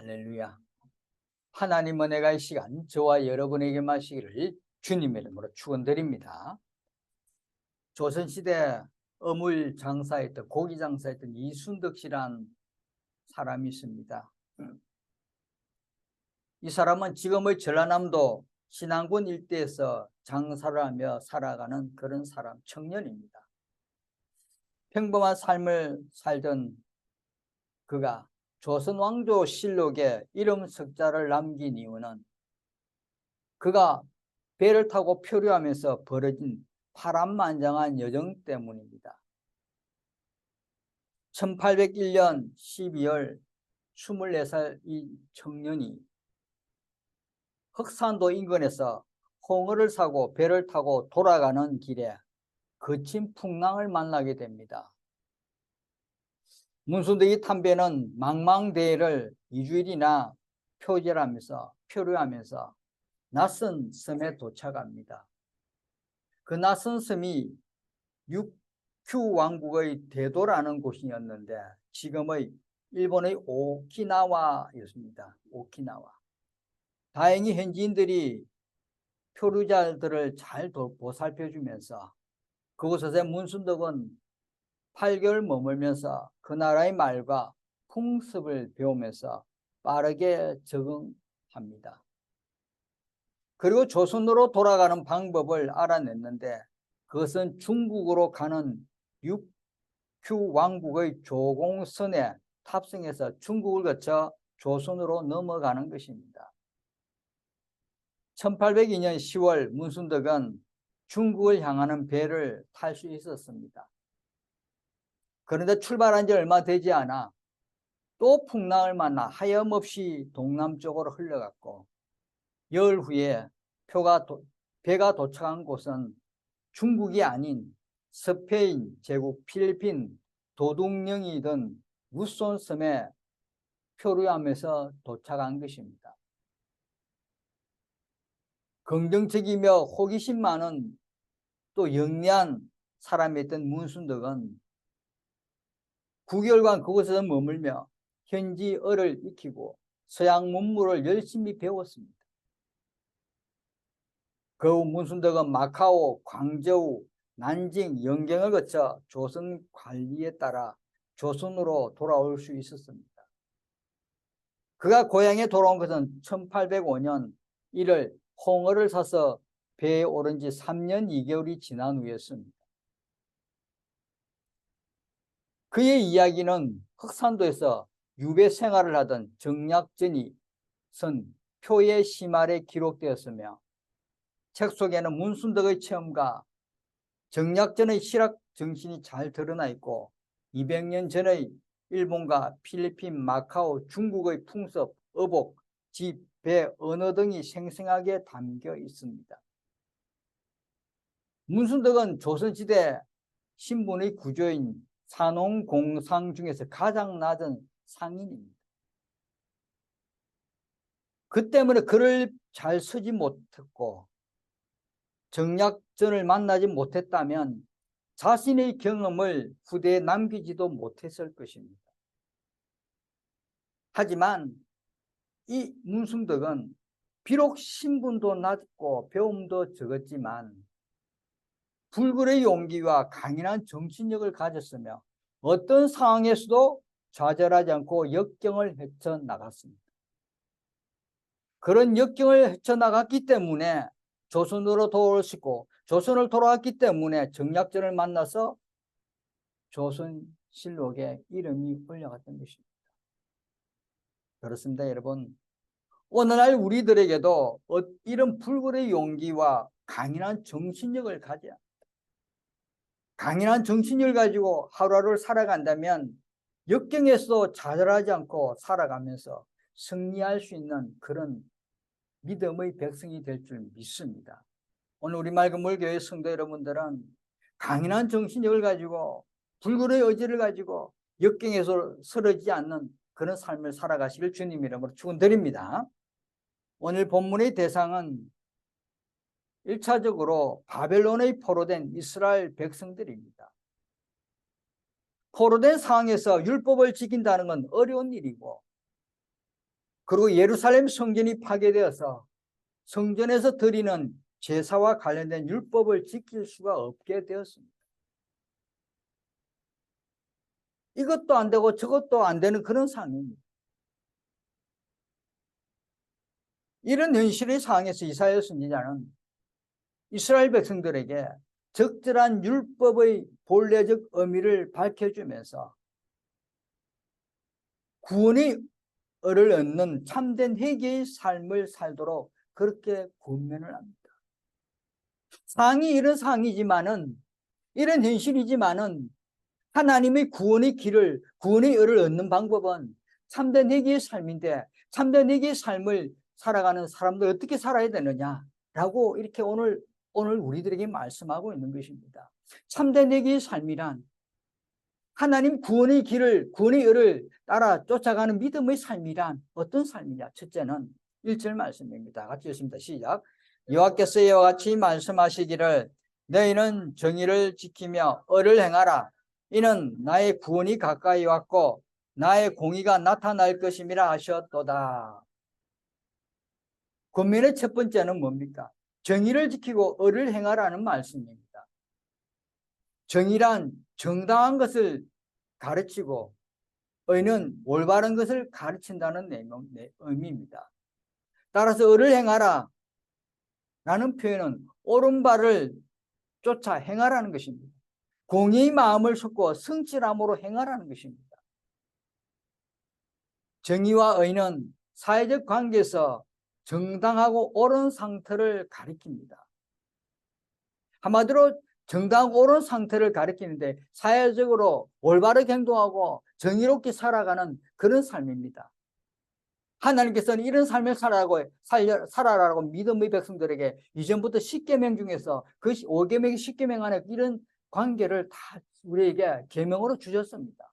할렐루야. 하나님 은혜가 이 시간 저와 여러분에게 마시기를 주님의 이름으로 축원드립니다. 조선시대 어물 장사했던 고기 장사했던 이순덕 씨란 사람이 있습니다. 이 사람은 지금의 전라남도 신안군 일대에서 장사를 하며 살아가는 그런 사람 청년입니다. 평범한 삶을 살던 그가 조선 왕조 실록에 이름 석자를 남긴 이유는 그가 배를 타고 표류하면서 벌어진 파란만장한 여정 때문입니다. 1801년 12월 24살 이 청년이 흑산도 인근에서 홍어를 사고 배를 타고 돌아가는 길에 거친 풍랑을 만나게 됩니다. 문순덕이 탐배는 망망대해를 이주일이나 표절하면서 표류하면서 낯선 섬에 도착합니다. 그 낯선 섬이 육큐 왕국의 대도라는 곳이었는데 지금의 일본의 오키나와였습니다. 오키나와. 다행히 현지인들이 표류자들을 잘 보살펴주면서 그곳에서 문순덕은 8개월 머물면서 그 나라의 말과 풍습을 배우면서 빠르게 적응합니다. 그리고 조선으로 돌아가는 방법을 알아냈는데 그것은 중국으로 가는 육큐 왕국의 조공선에 탑승해서 중국을 거쳐 조선으로 넘어가는 것입니다. 1802년 10월 문순덕은 중국을 향하는 배를 탈 수 있었습니다. 그런데 출발한 지 얼마 되지 않아 또 풍랑을 만나 하염없이 동남쪽으로 흘러갔고 열 후에 표가 도, 배가 도착한 곳은 중국이 아닌 스페인 제국 필리핀 도둑령이던 무손 섬에 표류하면서 도착한 것입니다. 긍정적이며 호기심 많은 또 영리한 사람이었던 문순덕은 9개월간 그곳에서 머물며 현지어를 익히고 서양 문물을 열심히 배웠습니다. 그 후 문순덕은 마카오, 광저우, 난징, 영경을 거쳐 조선 관리에 따라 조선으로 돌아올 수 있었습니다. 그가 고향에 돌아온 것은 1805년 1월 홍어를 사서 배에 오른 지 3년 2개월이 지난 후였습니다. 그의 이야기는 흑산도에서 유배 생활을 하던 정약전이 선 표의 시말에 기록되었으며 책 속에는 문순덕의 체험과 정약전의 실학 정신이 잘 드러나 있고 200년 전의 일본과 필리핀, 마카오, 중국의 풍습, 어복, 집, 배, 언어 등이 생생하게 담겨 있습니다. 문순덕은 조선시대 신분의 구조인 산홍공상 중에서 가장 낮은 상인입니다. 그 때문에 글을 잘 쓰지 못했고 정약전을 만나지 못했다면 자신의 경험을 후대에 남기지도 못했을 것입니다. 하지만 이 문승덕은 비록 신분도 낮고 배움도 적었지만 불굴의 용기와 강인한 정신력을 가졌으며 어떤 상황에서도 좌절하지 않고 역경을 헤쳐나갔습니다. 그런 역경을 헤쳐나갔기 때문에 조선으로 있고 조선을 돌아왔기 때문에 정약전을 만나서 조선실록에 이름이 올라갔던 것입니다. 그렇습니다 여러분. 오늘날 우리들에게도 어, 이런 불굴의 용기와 강인한 정신력을 가져야 강인한 정신을 가지고 하루하루를 살아간다면 역경에서 좌절하지 않고 살아가면서 승리할 수 있는 그런 믿음의 백성이 될 줄 믿습니다. 오늘 우리 맑은 물교회 성도 여러분들은 강인한 정신력을 가지고 불굴의 의지를 가지고 역경에서 쓰러지지 않는 그런 삶을 살아가시길 주님 이름으로 축원드립니다. 오늘 본문의 대상은 1차적으로 바벨론의 포로된 이스라엘 백성들입니다. 포로된 상황에서 율법을 지킨다는 건 어려운 일이고 그리고 예루살렘 성전이 파괴되어서 성전에서 드리는 제사와 관련된 율법을 지킬 수가 없게 되었습니다. 이것도 안 되고 저것도 안 되는 그런 상황입니다. 이런 현실의 상황에서 이사야 선지자는 이스라엘 백성들에게 적절한 율법의 본래적 의미를 밝혀주면서 구원의 을을 얻는 참된 회개의 삶을 살도록 그렇게 권면을 합니다. 상이 이런 상이지만은 이런 현실이지만은 하나님의 구원의 길을 구원의 을을 얻는 방법은 참된 회개의 삶인데 참된 회개의 삶을 살아가는 사람들 어떻게 살아야 되느냐라고 이렇게 오늘 오늘 우리들에게 말씀하고 있는 것입니다. 참된 회개의 삶이란 하나님 구원의 길을 구원의 을을 따라 쫓아가는 믿음의 삶이란 어떤 삶이냐? 첫째는 1절 말씀입니다. 같이 읽습니다. 시작. 여호와께서 이와 같이 말씀하시기를 너희는 정의를 지키며 을을 행하라. 이는 나의 구원이 가까이 왔고 나의 공의가 나타날 것임이라 하셨도다. 권면의 첫 번째는 뭡니까? 정의를 지키고 을을 행하라는 말씀입니다. 정의란 정당한 것을 가르치고 의는 올바른 것을 가르친다는 의미입니다. 따라서 을을 행하라 라는 표현은 오른발을 쫓아 행하라는 것입니다. 공의 마음을 쏟고 성실함으로 행하라는 것입니다. 정의와 의는 사회적 관계에서 정당하고 옳은 상태를 가리킵니다. 한마디로 정당하고 옳은 상태를 가리키는데 사회적으로 올바르게 행동하고 정의롭게 살아가는 그런 삶입니다. 하나님께서는 이런 삶을 살아라고 살아라고 믿음의 백성들에게 이전부터 10계명 중에서 그 5계명의 10계명 안에 이런 관계를 다 우리에게 계명으로 주셨습니다.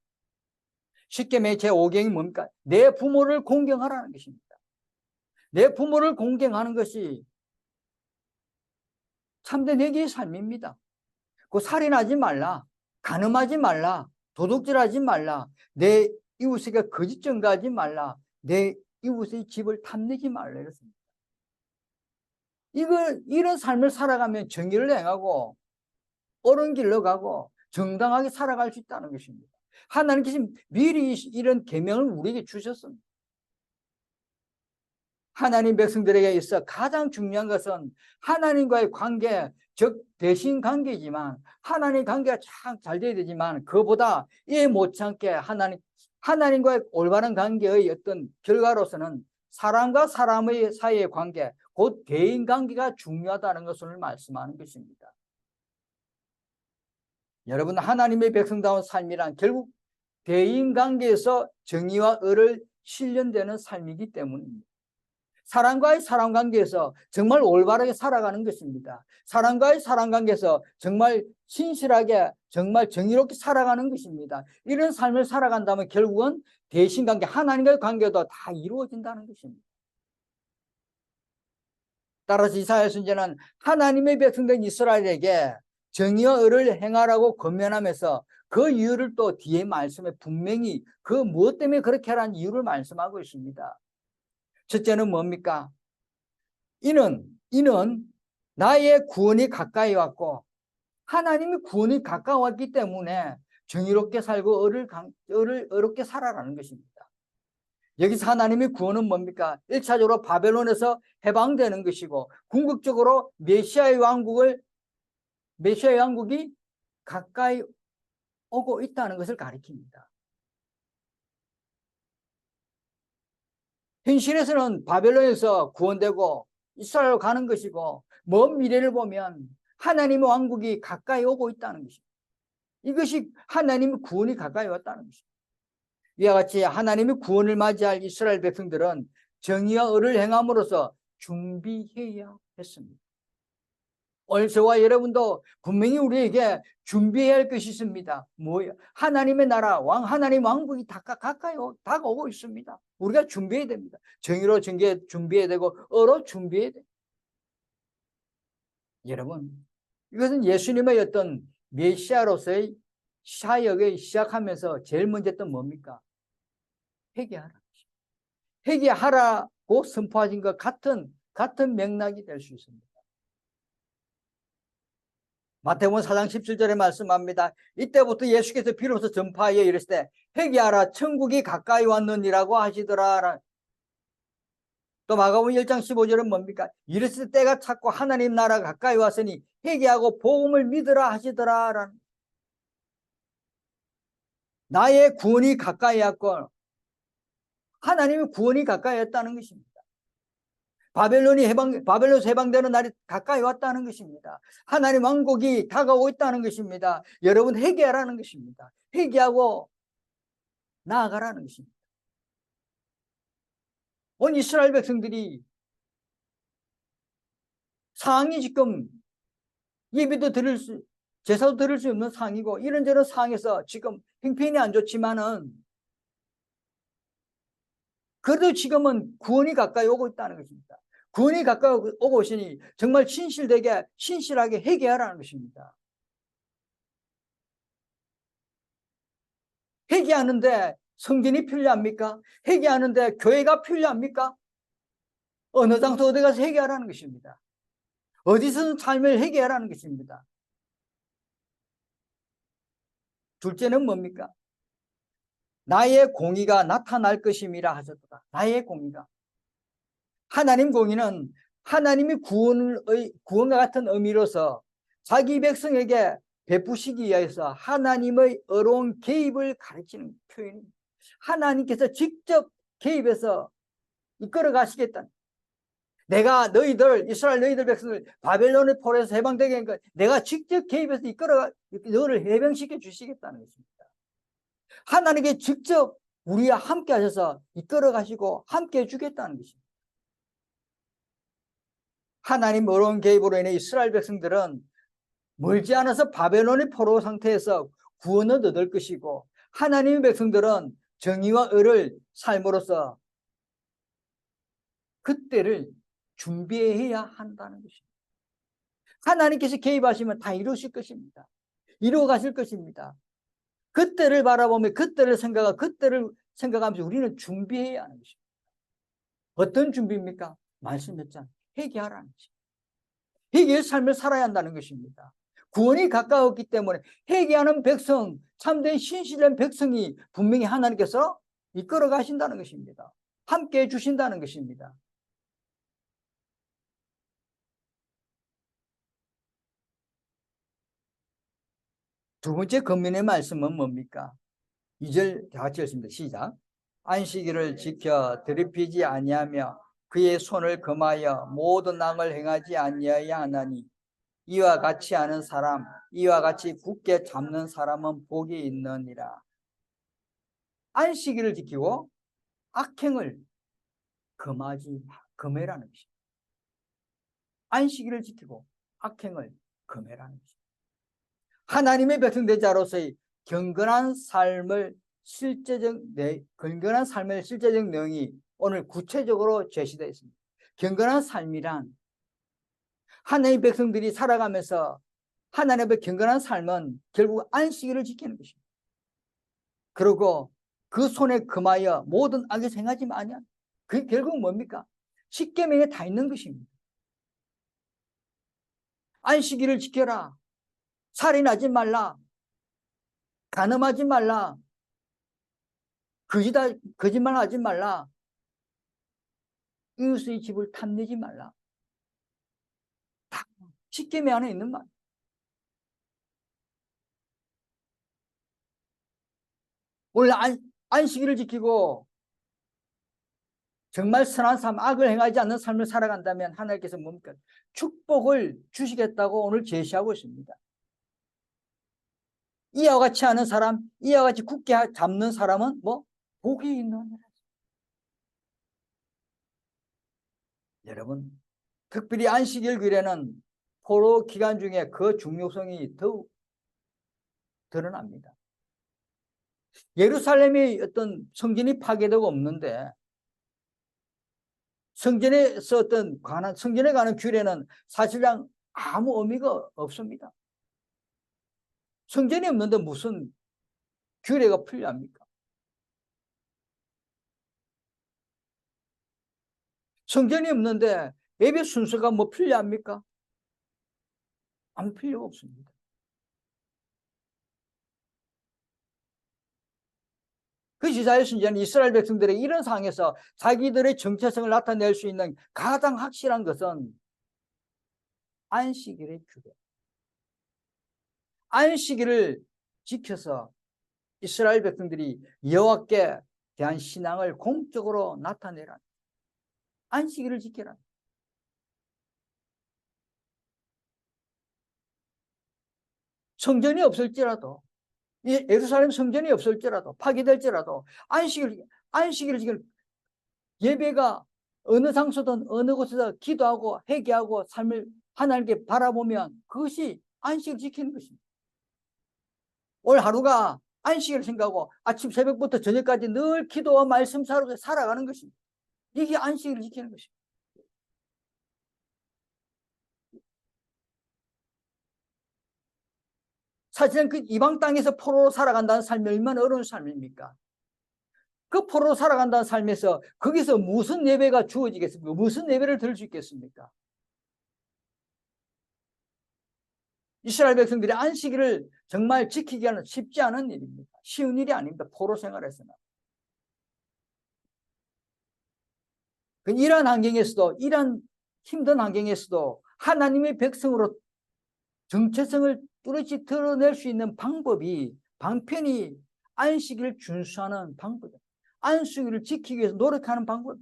10계명의 제5계명이 뭡니까? 내 부모를 공경하라는 것입니다. 내 부모를 공경하는 것이 참된 회개의 삶입니다. 그 살인하지 말라, 간음하지 말라, 도둑질하지 말라, 내 이웃에게 거짓 증가하지 말라, 내 이웃의 집을 탐내지 말라 이렇습니다. 이걸 이런 삶을 살아가면 정의를 행하고 옳은 길로 가고 정당하게 살아갈 수 있다는 것입니다. 하나님께서 미리 이런 계명을 우리에게 주셨습니다. 하나님 백성들에게 있어 가장 중요한 것은 하나님과의 관계, 즉 대신 관계지만 하나님 관계가 참 잘 돼야 되지만 그보다 이해 못참게 하나님 하나님과의 올바른 관계의 어떤 결과로서는 사람과 사람의 사이의 관계, 곧 대인 관계가 중요하다는 것을 말씀하는 것입니다. 여러분 하나님의 백성다운 삶이란 결국 대인 관계에서 정의와 을을 실현되는 삶이기 때문입니다. 사람과의 사람 관계에서 정말 올바르게 살아가는 것입니다. 사람과의 사람 관계에서 정말 신실하게 정말 정의롭게 살아가는 것입니다. 이런 삶을 살아간다면 결국은 대신 관계, 하나님과의 관계도 다 이루어진다는 것입니다. 따라서 이사야 선지는 하나님의 백성된 이스라엘에게 정의와 의를 행하라고 권면하면서 그 이유를 또 뒤에 말씀에 분명히 그 무엇 때문에 그렇게 하라는 이유를 말씀하고 있습니다. 첫째는 뭡니까? 이는, 이는 나의 구원이 가까이 왔고 하나님의 구원이 가까웠기 때문에 정의롭게 살고 을을, 을을 어렵게 살아라는 것입니다. 여기서 하나님의 구원은 뭡니까? 1차적으로 바벨론에서 해방되는 것이고 궁극적으로 메시아의 왕국을 메시아의 왕국이 가까이 오고 있다는 것을 가리킵니다. 현실에서는 바벨론에서 구원되고 이스라엘로 가는 것이고 먼 미래를 보면 하나님의 왕국이 가까이 오고 있다는 것입니다. 이것이 하나님의 구원이 가까이 왔다는 것입니다. 이와 같이 하나님의 구원을 맞이할 이스라엘 백성들은 정의와 의를 행함으로써 준비해야 했습니다. 저와 여러분도 분명히 우리에게 준비해야 할 것이 있습니다. 뭐예요? 하나님의 나라, 왕, 하나님 왕국이 다 가까이 다가오고 있습니다. 우리가 준비해야 됩니다. 정의로 정계 준비해야 되고, 어로 준비해야 돼. 여러분, 이것은 예수님의 어떤 메시아로서의 사역을 시작하면서 제일 먼저 했던 뭡니까? 회개하라. 회개하라고 선포하신 것 같은 같은 맥락이 될 수 있습니다. 마태복음 4장 17절에 말씀합니다. 이때부터 예수께서 비로소 전파하여 이르실 때 회개하라 천국이 가까이 왔느니라고 하시더라. 또 마가복음 1장 15절은 뭡니까? 이르실 때가 찾고 하나님 나라가 가까이 왔으니 회개하고 복음을 믿으라 하시더라. 나의 구원이 가까이 왔고 하나님의 구원이 가까이 왔다는 것입니다. 바벨론이 해방, 바벨론에서 해방되는 날이 가까이 왔다는 것입니다. 하나님 왕국이 다가오고 있다는 것입니다. 여러분 회개하라는 것입니다. 회개하고 나아가라는 것입니다. 온 이스라엘 백성들이 상황이 지금 예비도 드릴 수, 제사도 드릴 수 없는 상황이고 이런저런 상황에서 지금 형편이 안 좋지만은 그래도 지금은 구원이 가까이 오고 있다는 것입니다. 구원이 가까이 오고 있으니 정말 신실되게 신실하게 회개하라는 것입니다. 회개하는데 성전이 필요합니까? 회개하는데 교회가 필요합니까? 어느 장소 어디 가서 회개하라는 것입니다. 어디서든 삶을 회개하라는 것입니다. 둘째는 뭡니까? 나의 공의가 나타날 것임이라 하셨다. 나의 공의가. 하나님 공의는 하나님이 구원의, 구원과 같은 의미로서 자기 백성에게 베푸시기 위해서 하나님의 어려운 개입을 가르치는 표현입니다. 하나님께서 직접 개입해서 이끌어 가시겠다. 내가 너희들 이스라엘 너희들 백성을 바벨론의 포로에서 해방되게 하니까 내가 직접 개입해서 이끌어 너를 해방시켜 주시겠다는 것입니다. 하나님께 직접 우리와 함께 하셔서 이끌어 가시고 함께 해 주겠다는 것입니다. 하나님 어려운 개입으로 인해 이스라엘 백성들은 멀지 않아서 바벨론의 포로 상태에서 구원을 얻을 것이고 하나님의 백성들은 정의와 의를 삶으로써 그때를 준비해야 한다는 것입니다. 하나님께서 개입하시면 다 이루실 것입니다. 이루어 가실 것입니다. 그때를 바라보며 그때를 생각하고 그때를 생각하면서 우리는 준비해야 하는 것입니다. 어떤 준비입니까? 말씀했잖아요. 회개하라는 것입니다. 회개의 삶을 살아야 한다는 것입니다. 구원이 가까웠기 때문에 회개하는 백성, 참된 신실한 백성이 분명히 하나님께서 이끌어 가신다는 것입니다. 함께 해 주신다는 것입니다. 두 번째 건면의 말씀은 뭡니까? 2절 다 같이 읽습니다. 시작. 안식일을 지켜 드립히지 아니하며 그의 손을 금하여 모든 낭을 행하지 아니하야 하나니 이와 같이 하는 사람 이와 같이 굳게 잡는 사람은 복이 있느니라. 안식일을 지키고 악행을 금하지 금해라는 것입니다. 안식일을 지키고 악행을 금해라는 것입니다. 하나님의 백성된 자로서의 경건한 삶을 실제적 내 경건한 삶의 실제적 내용이 오늘 구체적으로 제시되어 있습니다. 경건한 삶이란 하나님의 백성들이 살아가면서 하나님의 경건한 삶은 결국 안식일을 지키는 것입니다. 그리고 그 손에 금하여 모든 악을 생하지 마냐. 그게 결국 뭡니까? 십계명에 다 있는 것입니다. 안식일을 지켜라. 살인하지 말라. 가늠하지 말라. 거짓말 하지 말라. 이웃의 집을 탐내지 말라. 다 십계명 안에 있는 말. 원래 안, 안식일을 지키고 정말 선한 삶, 악을 행하지 않는 삶을 살아간다면 하나님께서 뭡니까? 축복을 주시겠다고 오늘 제시하고 있습니다. 이와 같이 하는 사람, 이와 같이 굳게 잡는 사람은 뭐? 복이 있는 여러분, 특별히 안식일 규례는 포로 기간 중에 그 중요성이 더욱 드러납니다. 예루살렘이 어떤 성전이 파괴되고 없는데 성전에서 어떤 관한 성전에 가는 규례는 사실상 아무 의미가 없습니다. 성전이 없는데 무슨 규례가 필요합니까? 성전이 없는데 예배 순서가 뭐 필요합니까? 아무 필요가 없습니다. 그 지사의 순전히 이스라엘 백성들의 이런 상황에서 자기들의 정체성을 나타낼 수 있는 가장 확실한 것은 안식일의 규례. 안식일을 지켜서 이스라엘 백성들이 여호와께 대한 신앙을 공적으로 나타내라. 안식일을 지켜라. 성전이 없을지라도 이 예루살렘 성전이 없을지라도 파괴될지라도 안식일 안식일을 지금 예배가 어느 장소든 어느 곳에서 기도하고 회개하고 삶을 하나님께 바라보면 그것이 안식을 지키는 것입니다. 오늘 하루가 안식을 생각하고 아침 새벽부터 저녁까지 늘 기도와 말씀 사로 살아가는 것입니다. 이게 안식을 지키는 것입니다. 사실은 그 이방 땅에서 포로로 살아간다는 삶이 얼마나 어려운 삶입니까? 그 포로로 살아간다는 삶에서 거기서 무슨 예배가 주어지겠습니까? 무슨 예배를 들을 수 있겠습니까? 이스라엘 백성들이 안식일을 정말 지키기는 쉽지 않은 일입니다. 쉬운 일이 아닙니다. 포로 생활에서는. 이러한 환경에서도 이러한 힘든 환경에서도 하나님의 백성으로 정체성을 뚜렷이 드러낼 수 있는 방법이 방편이 안식일을 준수하는 방법이에요. 안식일을 지키기 위해서 노력하는 방법.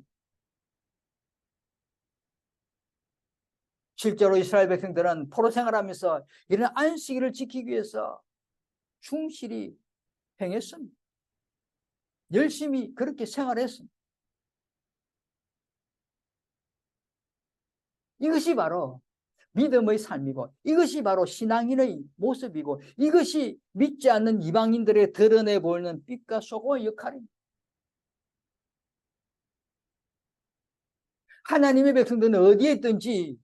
실제로 이스라엘 백성들은 포로 생활하면서 이런 안식일을 지키기 위해서 충실히 행했습니다. 열심히 그렇게 생활했습니다. 이것이 바로 믿음의 삶이고 이것이 바로 신앙인의 모습이고 이것이 믿지 않는 이방인들의 드러내 보이는 빛과 소금의 역할입니다. 하나님의 백성들은 어디에 있든지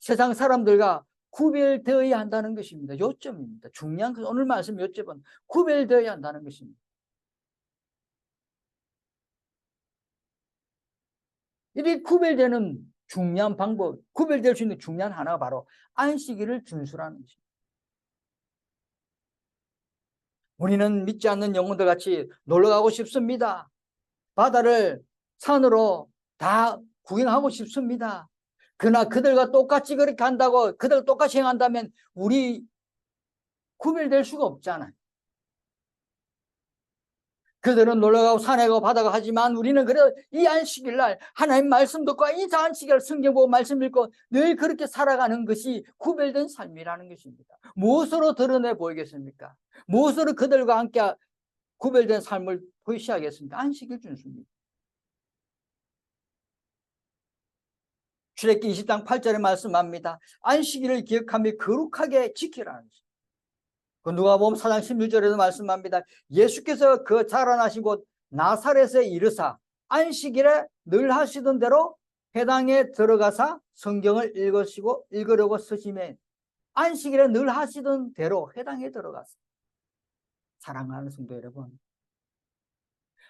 세상 사람들과 구별되어야 한다는 것입니다. 요점입니다. 중요한 그 오늘 말씀 요점은 구별되어야 한다는 것입니다. 이렇게 구별되는 중요한 방법, 구별될 수 있는 중요한 하나가 바로 안식일을 준수라는 것입니다. 우리는 믿지 않는 영혼들 같이 놀러 가고 싶습니다. 바다를 산으로 다 구경하고 싶습니다. 그러나 그들과 똑같이 그렇게 한다고 그들 똑같이 행한다면 우리 구별될 수가 없잖아요. 그들은 놀러 가고 산에 가고 바다 가 하지만 우리는 그래 이 안식일 날 하나님 말씀 듣고 이 안식일 성경 보고 말씀 읽고 늘 그렇게 살아가는 것이 구별된 삶이라는 것입니다. 무엇으로 드러내 보이겠습니까? 무엇으로 그들과 함께 구별된 삶을 보이시하겠습니까? 안식일 준수입니다. 출애기 20장 8절에 말씀합니다. 안식일을 기억하며 거룩하게 지키라는 것입니다. 그 누가 보면 사장 16절에도 말씀합니다. 예수께서 그 자라나신 곳 나사렛에 이르사 안식일에 늘 하시던 대로 해당에 들어가사 성경을 읽으시고 읽으려고 쓰시면 안식일에 늘 하시던 대로 해당에 들어갔어. 사랑하는 성도 여러분.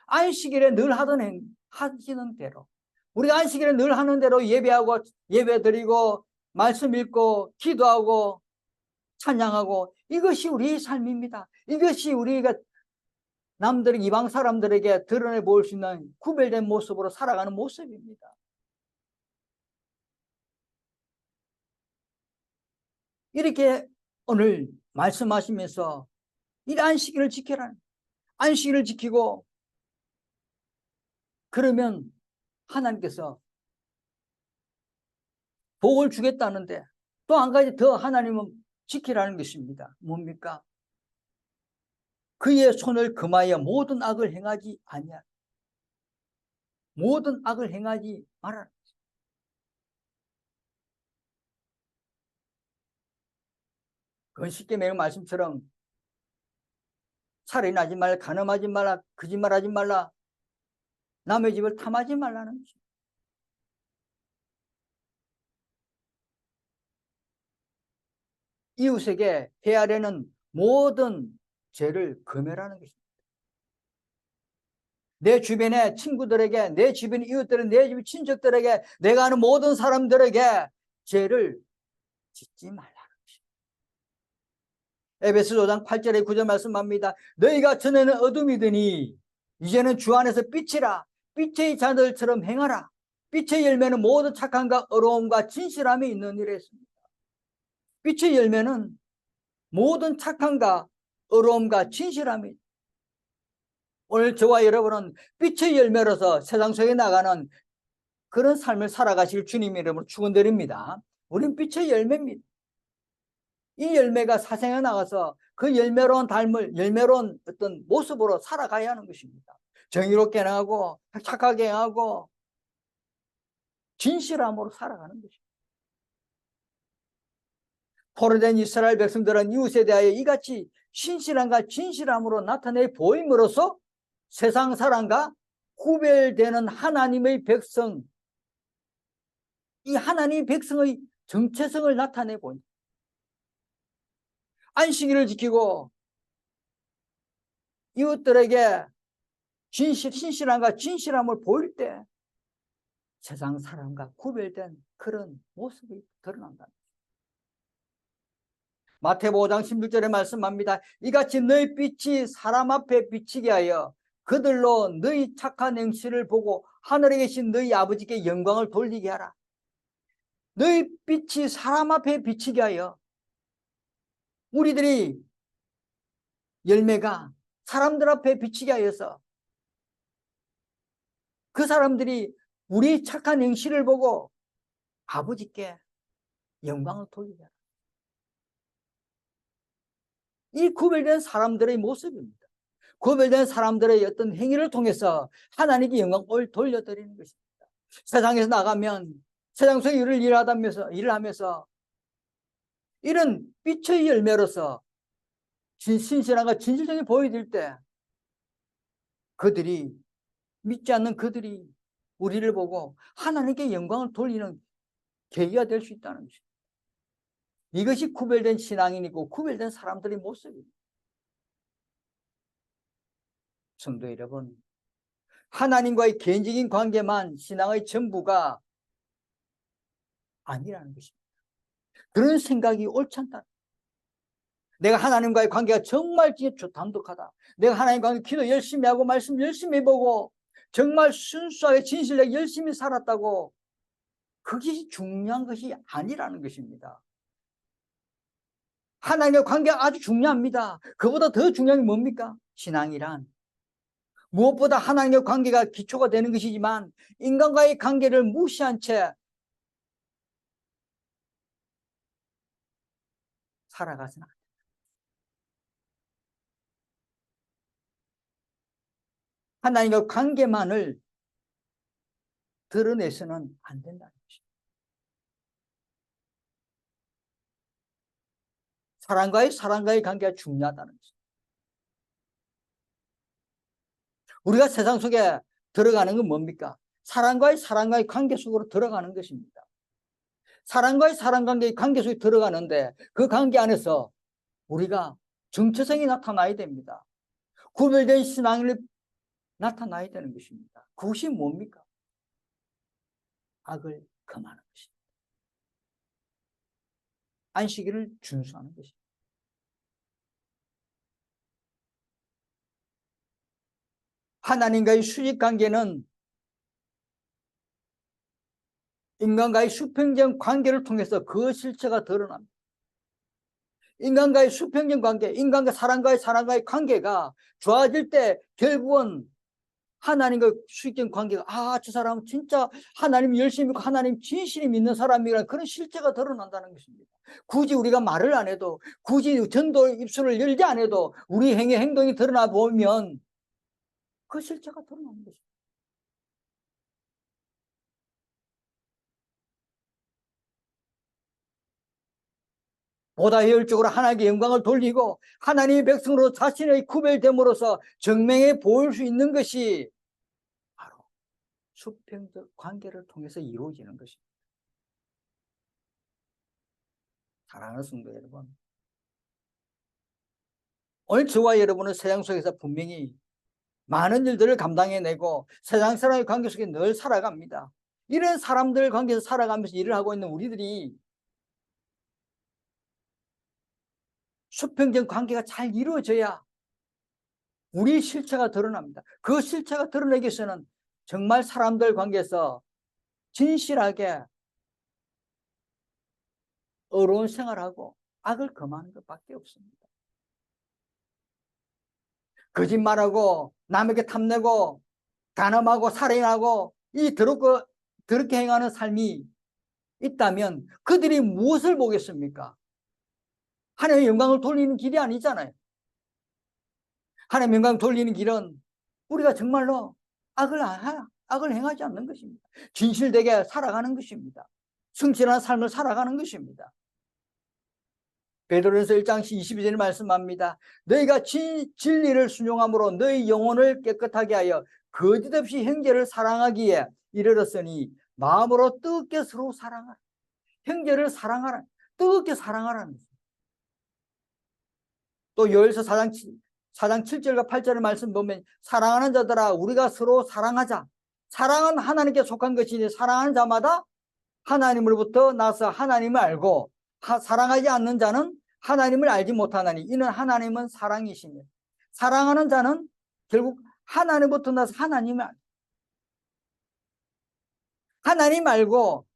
안식일에 늘 하던 행, 하시는 대로 우리가 안식일에 늘 하는 대로 예배하고 예배 드리고 말씀 읽고 기도하고 찬양하고 이것이 우리의 삶입니다. 이것이 우리가 남들 이방 사람들에게 드러내 보일 수 있는 구별된 모습으로 살아가는 모습입니다. 이렇게 오늘 말씀하시면서 이 안식일을 지켜라. 안식일을 지키고 그러면 하나님께서 복을 주겠다는데 또 한 가지 더 하나님은 지키라는 것입니다. 뭡니까? 그의 손을 금하여 모든 악을 행하지 아니하. 모든 악을 행하지 말아라. 그건 쉽게 매우 말씀처럼 살인하지 말라, 간음하지 말라, 거짓말하지 말라, 남의 집을 탐하지 말라는 것입니다. 이웃에게 헤아려는 모든 죄를 금해라는 것입니다. 내 주변의 친구들에게, 내 주변 이웃들은 내 주변 친척들에게, 내가 아는 모든 사람들에게 죄를 짓지 것입니다. 에베소 5장 8절에 9절 말씀합니다. 너희가 전에는 어둠이더니 이제는 주 안에서 빛이라 빛의 자들처럼 행하라. 빛의 열매는 모두 착함과 어려움과 진실함이 있는 일에 있습니다. 빛의 열매는 모든 착함과 어려움과 진실함이 오늘 저와 여러분은 빛의 열매로서 세상 속에 나가는 그런 삶을 살아가실 주님 이름으로 축원드립니다. 우린 빛의 열매입니다. 이 열매가 사생에 나가서 그 열매로운 닮을 열매로운 어떤 모습으로 살아가야 하는 것입니다. 정의롭게 행하고 착하게 행하고 진실함으로 살아가는 것입니다. 포로된 이스라엘 백성들은 이웃에 대하여 이같이 신실함과 진실함으로 나타내 보임으로써 세상 사람과 구별되는 하나님의 백성, 이 하나님 백성의 정체성을 나타내 보인다. 안식일을 지키고 이웃들에게 진실, 신실함과 진실함을 보일 때 세상 사람과 구별된 그런 모습이 드러난다. 마태복음 5장 16절에 말씀합니다. 이같이 너희 빛이 사람 앞에 비치게 하여 그들로 너희 착한 행실을 보고 하늘에 계신 너희 아버지께 영광을 돌리게 하라. 너희 빛이 사람 앞에 비치게 하여 우리들이 열매가 사람들 앞에 비치게 하여서 그 사람들이 우리 착한 행실을 보고 아버지께 영광을 돌리게 하라. 이 구별된 사람들의 모습입니다. 구별된 사람들의 어떤 행위를 통해서 하나님께 영광을 돌려드리는 것입니다. 세상에서 나가면 세상 속에 일을 일하다면서 일을 하면서 이런 빛의 열매로서 신실함과 진실성이 보여질 때 그들이 믿지 않는 그들이 우리를 보고 하나님께 영광을 돌리는 계기가 될 수 있다는 것입니다. 이것이 구별된 신앙인이고 구별된 사람들의 모습입니다. 성도 여러분, 하나님과의 개인적인 관계만 신앙의 전부가 아니라는 것입니다. 그런 생각이 옳지 않다. 내가 하나님과의 관계가 정말 진짜 담독하다. 내가 하나님과 기도 열심히 하고 말씀 열심히 보고 정말 순수하게 진실하게 열심히 살았다고 그것이 중요한 것이 아니라는 것입니다. 하나님과 관계가 아주 중요합니다. 그보다 더 중요한 게 뭡니까? 신앙이란 무엇보다 하나님과 관계가 기초가 되는 것이지만 인간과의 관계를 무시한 채 살아가서는 안 된다. 하나님과 관계만을 드러내서는 안 된다는 것입니다. 사람과의 사람과의 관계가 중요하다는 것입니다. 우리가 세상 속에 들어가는 건 뭡니까? 사람과의 사람과의 관계 속으로 들어가는 것입니다. 사람과의 사람 관계의 관계 속에 들어가는데 그 관계 안에서 우리가 정체성이 나타나야 됩니다. 구별된 신앙이 나타나야 되는 것입니다. 그것이 뭡니까? 악을 금하는 것입니다. 안식일을 준수하는 것입니다. 하나님과의 수직 관계는 인간과의 수평적 관계를 통해서 그 실체가 드러납니다. 인간과의 수평적 관계, 인간과 사람과의 사람과의 관계가 좋아질 때 결국은 하나님과 수직적 관계가 아, 저 사람은 진짜 하나님 열심히 하나님 진실이 믿는 사람이라는 그런 실체가 드러난다는 것입니다. 굳이 우리가 말을 안 해도 굳이 전도 입술을 열지 안 해도 우리 행위 행동이 드러나 보면 그 실체가 드러나는 것입니다. 보다 효율적으로 하나님께 영광을 돌리고 하나님의 백성으로 자신의 구별됨으로써 정명해 보일 수 있는 것이 바로 수평적 관계를 통해서 이루어지는 것입니다. 사랑하는 성도 여러분, 오늘 저와 여러분은 세상 속에서 분명히 많은 일들을 감당해내고 세상 사람의 관계 속에 늘 살아갑니다. 이런 사람들 관계에서 살아가면서 일을 하고 있는 우리들이 수평적 관계가 잘 이루어져야 우리 실체가 드러납니다. 그 실체가 드러내기 위해서는 정말 사람들 관계에서 진실하게 어려운 생활하고 악을 금하는 것밖에 없습니다. 거짓말하고 남에게 탐내고 간음하고 살인하고 이 더럽고 더럽게 행하는 삶이 있다면 그들이 무엇을 보겠습니까? 하나님의 영광을 돌리는 길이 아니잖아요. 하나님의 영광을 돌리는 길은 우리가 정말로 악을, 악을 행하지 않는 것입니다. 진실되게 살아가는 것입니다. 성실한 삶을 살아가는 것입니다. 베드로전서 1장 22절에 말씀합니다. 너희가 진, 진리를 순종함으로 너희 영혼을 깨끗하게 하여 거짓 없이 형제를 사랑하기에 이르렀으니 마음으로 뜨겁게 서로 사랑하라. 형제를 사랑하라. 뜨겁게 사랑하라는 거죠. 또 요엘서 4장 7, 4장 7절과 8절의 말씀 보면 사랑하는 자들아 우리가 서로 사랑하자. 사랑은 하나님께 속한 것이니 사랑하는 자마다 하나님으로부터 나서 하나님을 알고 하, 사랑하지 않는 자는 하나님을 알지 못하나니 이는 하나님은 사랑이시며 사랑하는 자는 결국 하나님부터 나서 하나님을 알 하나님 알고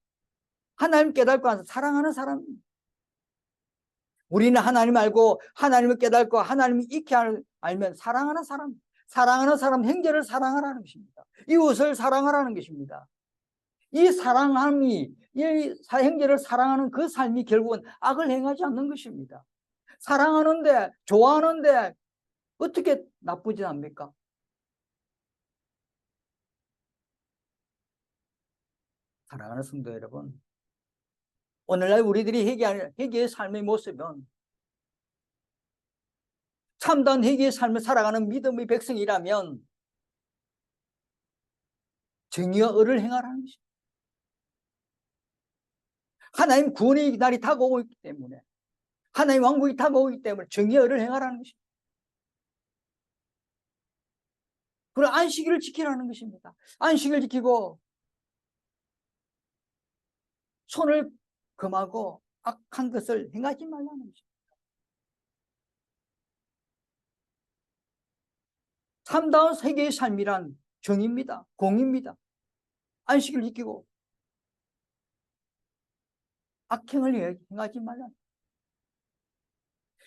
하나님 깨닫고 하서 사랑하는 사람. 우리는 하나님 알고 하나님을 깨닫고 하나님을 익히 알면 사랑하는 사람 사랑하는 사람 형제를 사랑하라는 것입니다. 이웃을 사랑하라는 것입니다. 이 사랑함이 이 형제를 사랑하는 그 삶이 결국은 악을 행하지 않는 것입니다. 사랑하는데 좋아하는데 어떻게 나쁘지 않습니까? 사랑하는 성도 여러분 오늘날 우리들이 회개, 회개의 삶의 모습은 참다운 회개의 삶을 살아가는 믿음의 백성이라면 정의와 을을 행하라는 것입니다. 하나님 구원의 날이 다가오고 있기 때문에 하나님 왕국이 다가오기 때문에 정의를 행하라는 것입니다. 그리고 안식일을 지키라는 것입니다. 안식을 지키고 손을 금하고 악한 것을 행하지 말라는 것입니다. 참다운 세계의 삶이란 정입니다. 공입니다. 안식을 지키고 악행을 행하지 말라.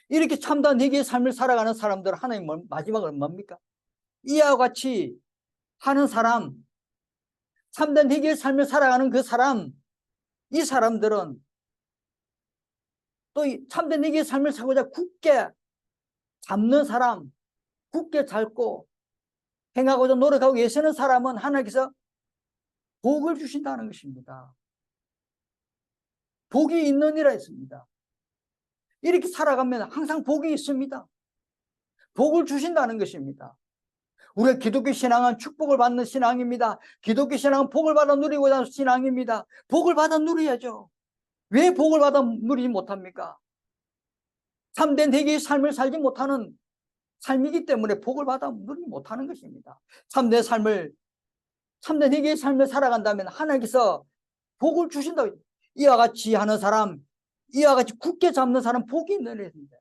이렇게 참다운 내게 삶을 살아가는 사람들 하나님 마지막은 뭡니까? 이와 같이 하는 사람, 참된 회개의 삶을 살아가는 그 사람, 이 사람들은 또 참된 회개의 삶을 살고자 굳게 잡는 사람, 굳게 잡고 행하고자 노력하고 애쓰는 사람은 하나님께서 복을 주신다는 것입니다. 복이 있느니라 했습니다. 이렇게 살아가면 항상 복이 있습니다. 복을 주신다는 것입니다. 우리의 기독교 신앙은 축복을 받는 신앙입니다. 기독교 신앙은 복을 받아 누리고자 하는 신앙입니다. 복을 받아 누려야죠. 왜 복을 받아 누리지 못합니까? 참된 대개의 삶을 살지 못하는 삶이기 때문에 복을 받아 누리지 못하는 것입니다. 참된 삶을 참된 대개의 삶을 살아간다면 하나님께서 복을 주신다. 이와 같이 하는 사람, 이와 같이 굳게 잡는 사람 복이 있는 애입니다.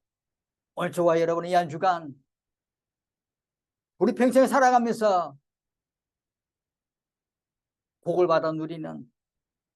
오늘 저와 여러분 이한 주간 우리 평생 살아가면서 복을 받아 누리는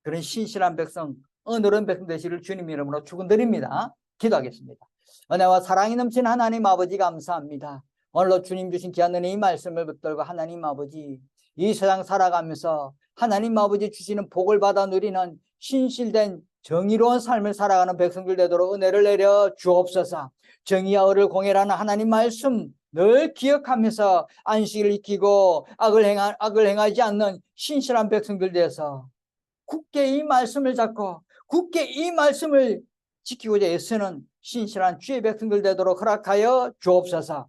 그런 신실한 백성, 어느런 백성 되시를 주님 이름으로 축원드립니다. 기도하겠습니다. 은혜와 사랑이 넘친 하나님 아버지 감사합니다. 오늘도 주님 주신 귀한 은혜의 말씀을 붙들고 하나님 아버지 이 세상 살아가면서 하나님 아버지 주시는 복을 받아 누리는 신실된 정의로운 삶을 살아가는 백성들 되도록 은혜를 내려 주옵소서. 정의와 의를 공회하는 하나님 말씀 늘 기억하면서 안식을 지키고 악을 행하, 악을 행하지 않는 신실한 백성들 되어서 굳게 이 말씀을 잡고 굳게 이 말씀을 지키고자 애쓰는 신실한 주의 백성들 되도록 허락하여 주옵소서.